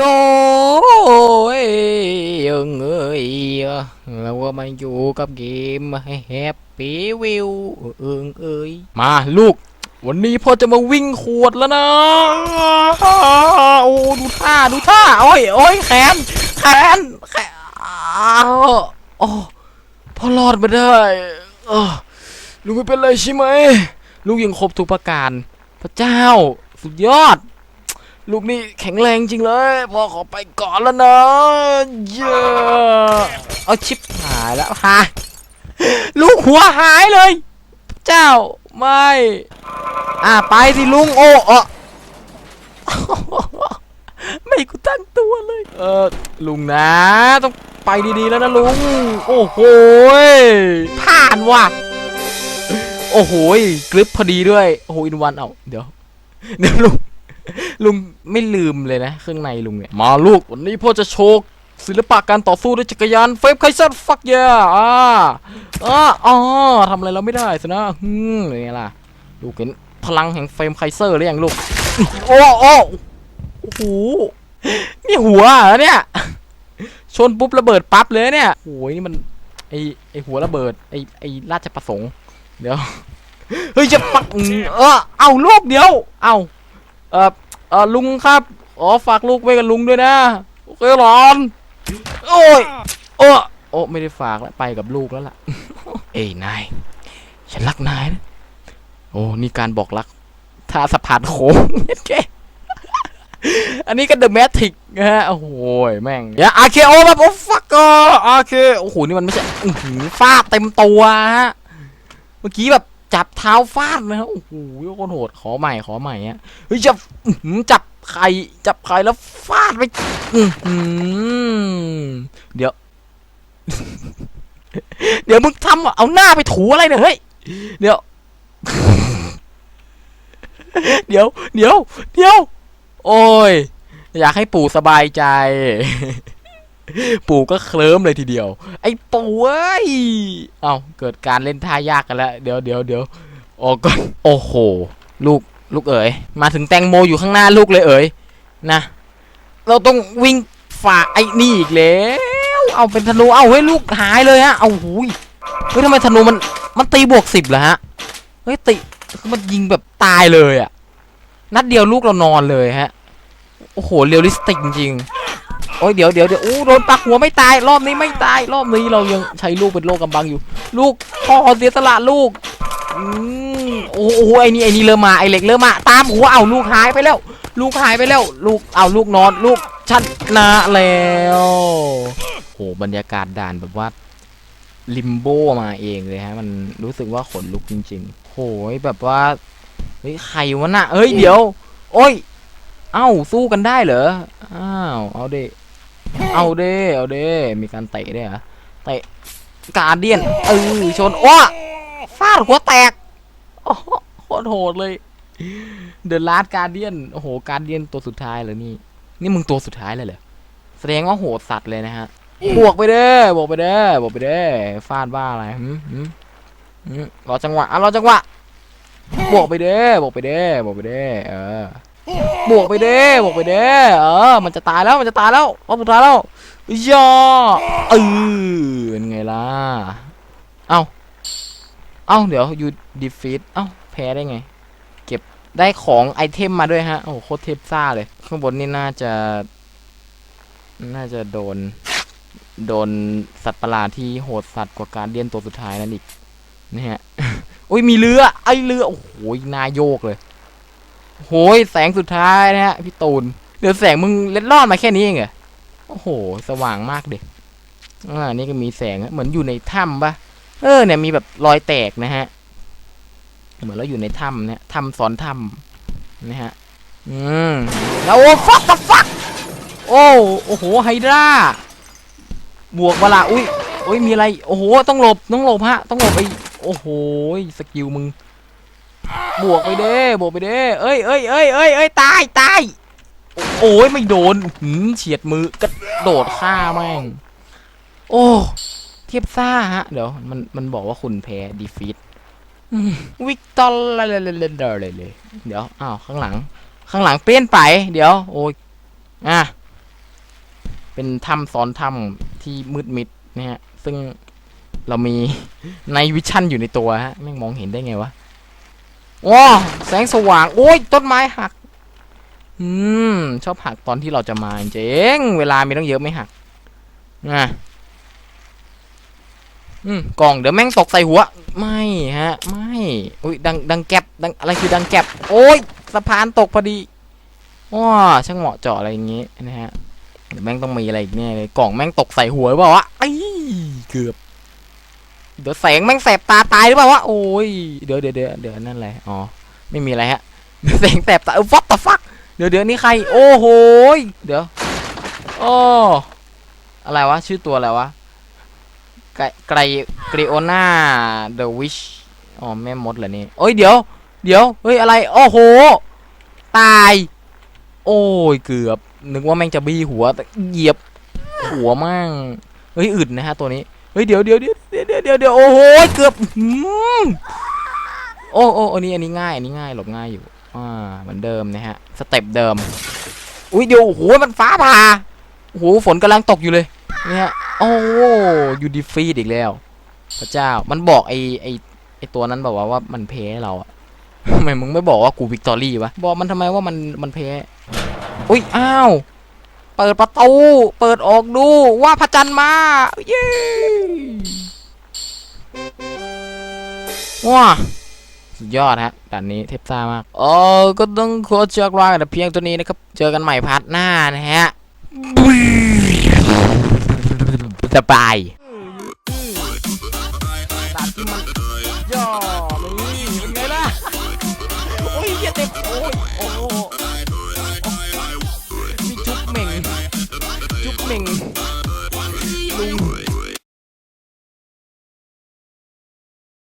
โจ้ยเอิงเอ้ยเราก็มาอยู่กับเกมแฮปปี้วิวเอิงเอ้ยมาลูก วันนี้พ่อจะมาวิ่งขวดแล้วนะโอ้ดูท่าดูท่าโอ้ยโอ้ยแขนแขนแขนอ้าวโอ้พ่อรอดมาได้ลุงไม่เป็นไรใช่ไหมลุงยังครบทุกประการ พระเจ้า สุดยอด ลูกนี่แข็งแรงจริงเลยพ่อขอไปก่อนแล้วนะเย้เอาชิปหายแล้วหาลูกหัวหายเลย เจ้าไม่ อ่าไปสิลุงโอ้เออไม่กูตั้งตัวเลย เออลุงนะ ต้องไปดีๆแล้วนะลุง โอ้โหยผ่านว่ะ โอ้โหยกริปพอดีด้วย โอ้โหอินวันเอาเดี๋ยว เดี๋ยวลุง ลุงไม่ลืมเลยนะเครื่องในลุงเนี่ย มาลูกวันนี้พ่อจะโชว์ศิลปะการต่อสู้ด้วยจักรยานเฟฟไคเซอร์ฟักเยอ่อ่าอ่าอ๋อทำอะไรเราไม่ได้สินะฮึมอย่างเงี้ยล่ะ ลูกเห็นพลังแห่งเฟมไคเซอร์หรือยังลูก โอ้โอ้โอ้โหนี่หัวเหรอเนี่ย ชนปุ๊บระเบิดปั๊บเลยเนี่ยโอ้ยนี่มันไอไอหัวระเบิดไอไอราชประสงค์ เดี๋ยว เฮ้ยจะปักเออเอาลูกเดี๋ยว เอา เออเออลุงครับอ๋อฝากลูกไว้กับลุงด้วยนะโอเคหรอน โอ้ยโอ้โอ้ไม่ได้ฝากแล้วไปกับลูกแล้วล่ะ เอ้ยนายฉันรักนายนะโอ้นี่การบอกรักท่าสะพานโค้งเฮ็ดแกอันนี้ก็เดอะแมทริกนะฮะโอ้โหแม่งอย่าอาเคโอแบบโอ้ฟักก็อาเคโอ้โหนี่มันไม่ใช่ฟาดเต็มตัวฮะเมื่อกี้แบบ จับเท้าฟาดนะฮะโอ้โหโคตรโหดขอใหม่ขอใหม่ฮะเฮ้ยจับจับไข่จับไข่แล้วฟาดไปอืเดี๋ยว เดี๋ยวมึงทำเอาหน้าไปถูอะไรเนี่ยเฮ้ยเดี๋ยว เดี๋ยว เดี๋ยว เดี๋ยว โอ้ย อยากให้ปู่สบายใจ ปู่ก็เคลิ้มเลยทีเดียว ไอ้ปู่เอ้ย เอาเกิดการเล่นท่ายากกันแล้ว เดี๋ยวเดี๋ยวเดี๋ยวออกก่อน โอ้โห ลูก ลูกเอ๋ย มาถึงแตงโมอยู่ข้างหน้าลูกเลยเอ๋ย นะ เราต้องวิ่งฝ่าไอ้นี่อีกแล้ว เอาเป็นธนู เอาเฮ้ยลูกหายเลยฮะ เอาหุยเฮ้ยทำไมธนูมัน มันตีบวกสิบเหรอฮะ เฮ้ยติคือมันยิงแบบตายเลยอะนัดเดียวลูกเรานอนเลยฮะ โอ้โห เรียลลิสติกจริง โอ้ยเดี๋ยวเดี๋ยวเดี๋ยวโอ้โดนปักหัวไม่ตาย รอบนี้ไม่ตาย รอบนี้เรายังใช้ลูกเป็นโลกกำบังอยู่ ลูกพ่อเสียสละลูกอืมโอ้โหไอ้นี่ไอ้นี่เริ่มมาไอ้เหล็กเริ่มมาตามหัวเอาลูกหายไปแล้ว ลูกหายไปแล้ว ลูกเอาลูกนอน ลูกชนะแล้วโหบรรยากาศด่านแบบว่าลิมโบมาเองเลยฮะ มันรู้สึกว่าขนลุกจริง ๆโหยแบบว่าเฮ้ยใครวะน่ะเฮ้ยเดี๋ยว โอ้ย เอ้าสู้กันได้เหรอ อ้าว เอาเด เอาเด้เอาเด้มีการเตะด้วยเหรอเตะการเดียนเออชนอ้ฟาดหัวแตกโอ้โหโคตรโหดเลยเดอะลาสการเดียนโอ้โหการเดียนตัวสุดท้ายเหรอนี่ นี่มึงตัวสุดท้ายเลยเหรอแสดงว่าโหดสัตว์เลยนะฮะบวกไปเด้อบวกไปเด้อบวกไปเด้อฟาดบ้าอะไรหืมหืมรอจังหวะอะรอจังหวะบวกไปเด้อบวกไปเด้อบวกไปเด้เออ บวกไปเด้บวกไปเด้เออ มันจะตายแล้วมันจะตายแล้วรอบสุดท้ายแล้วย่อเออเป็นไงล่ะเอ้าเอ้าเดี๋ยวอยู่ดีฟีดเอ้าแพ้ได้ไง เก็บได้ของไอเทมมาด้วยฮะ โอ้โคตรเทพซ่าเลย ข้างบนนี่น่าจะ น่าจะโดน โดนสัตว์ประหลาดที่โหดสัตว์กว่าการเดียนตัวสุดท้ายนั่นอีกนี่ฮะโอ้ยมีเรือ ไอเรือ โอ้โหนายโยกเลย โหยแสงสุดท้ายนะฮะพี่ตูนเดี๋ยวแสงมึงเล็ดลอดมาแค่นี้เองเหรอโอ้โห สว่างมากเด็กอ่านี่ก็มีแสงเหมือนอยู่ในถ้ำปะเออเนี่ยมีแบบรอยแตกนะฮะ เหมือนเราอยู่ในถ้ำเนี่ยถ้ำซ้อนถ้ำนะฮะ อืมแล้วโอ้ฟักฟักโอ้โอ้โหไฮดราบวกเวลาอุ้ยโอ้ยมีอะไร โอ้โห ต้องหลบ ต้องหลบฮะ ต้องหลบไอโอ้โห สกิลมึง บวกไปเด้บวกไปเด้เอ้ยเอ้ยเอ้ยเอ้ยเอ้ยตายตายโอ้ยไม่โดนหืมเฉียดมือกระโดดฆ่าแม่ง โอ้เทียบซ่าฮะ เดี๋ยวมันมันบอกว่าคุณแพ้ดีฟีตวิกตอร์เลยเลยเลยเลยเลยเดี๋ยวอ้าวข้างหลัง ข้างหลังเปลี่ยนไป เดี๋ยว โอ้ยอะเป็นถ้ำซ้อนถ้ำที่มืดมิดนะฮะซึ่งเรามีในวิชั่นอยู่ในตัวฮะแม่งมองเห็นได้ไงวะ ว้าแสงสว่าง โอ้ยต้นไม้หัก อืม ชอบหักตอนที่เราจะมาจริงเวลามีต้องเยอะไม่หักนะอืมกล่องเดี๋ยวแม่งตกใส่หัว ไม่ฮะ ไม่อุ้ยดังดังแก็บดังอะไรคือดังแก็บโอ้ยสะพานตกพอดีว้าช่างเหมาะเจาะอะไรอย่างงี้นะฮะเดี๋ยวแม่งต้องมีอะไรอีกแน่เลยกล่องแม่งตกใส่หัวหรือเปล่าวะไอ้เกือบ เดี๋ยวแสงแม่งแสบตาตายหรือเปล่าวะโอ้ยเดี๋ยวเดี๋ยวเดี๋ยวเดี๋ยวนั่นแหละอ๋อไม่มีอะไรฮะแสงแสบตาเออ what the fuck เดี๋ยวเดี๋ยวนี่ใคร โอ้โหเดี๋ยวโอ้อะไรวะชื่อตัวอะไรวะไกไกรเกรโอนาเดอะวิชอ๋อแม่มดเหรอนี่โอ้ยเดี๋ยว เดี๋ยวเฮ้ยอะไรโอ้โหตาย โอ้ยเกือบนึกว่าแม่งจะบี้หัวแต่เหยียบหัวมั่งเฮ้ยอึดนะฮะตัวนี้ ฮ้ยเดี๋ยวเดี๋ยวเดี๋ยวเดี๋ยวเดี๋ยวเดี๋ยวโอ้โหเกือบโอ้โอ้อันนี้อันนี้ง่ายอันนี้ง่ายหลบง่ายอยู่อ่าเหมือนเดิมนะฮะสเต็ปเดิมอุ้ยเดี๋ยวโอ้โหมันฟ้าผ่าโอ้โหฝนกำลังตกอยู่เลยเนี่ยโอ้ยูดีฟีดอีกแล้ว พระเจ้ามันบอกไอไอไอตัวนั้นบอกว่าว่ามันแพ้เราอะทำไมมึงไม่บอกว่ากูวิกตอรี่วะบอกมันทำไมว่ามันมันแพ้อุ้ยอ้าว เปิดประตู เปิดออกดูว่าพระจันทร์มา เย้ว้าสุดยอดฮะด่านนี้เทพซ่ามากเออก็ต้องขอจากลาแต่เพียงตัวนี้นะครับ เจอกันใหม่พาร์ทหน้านะฮะสบาย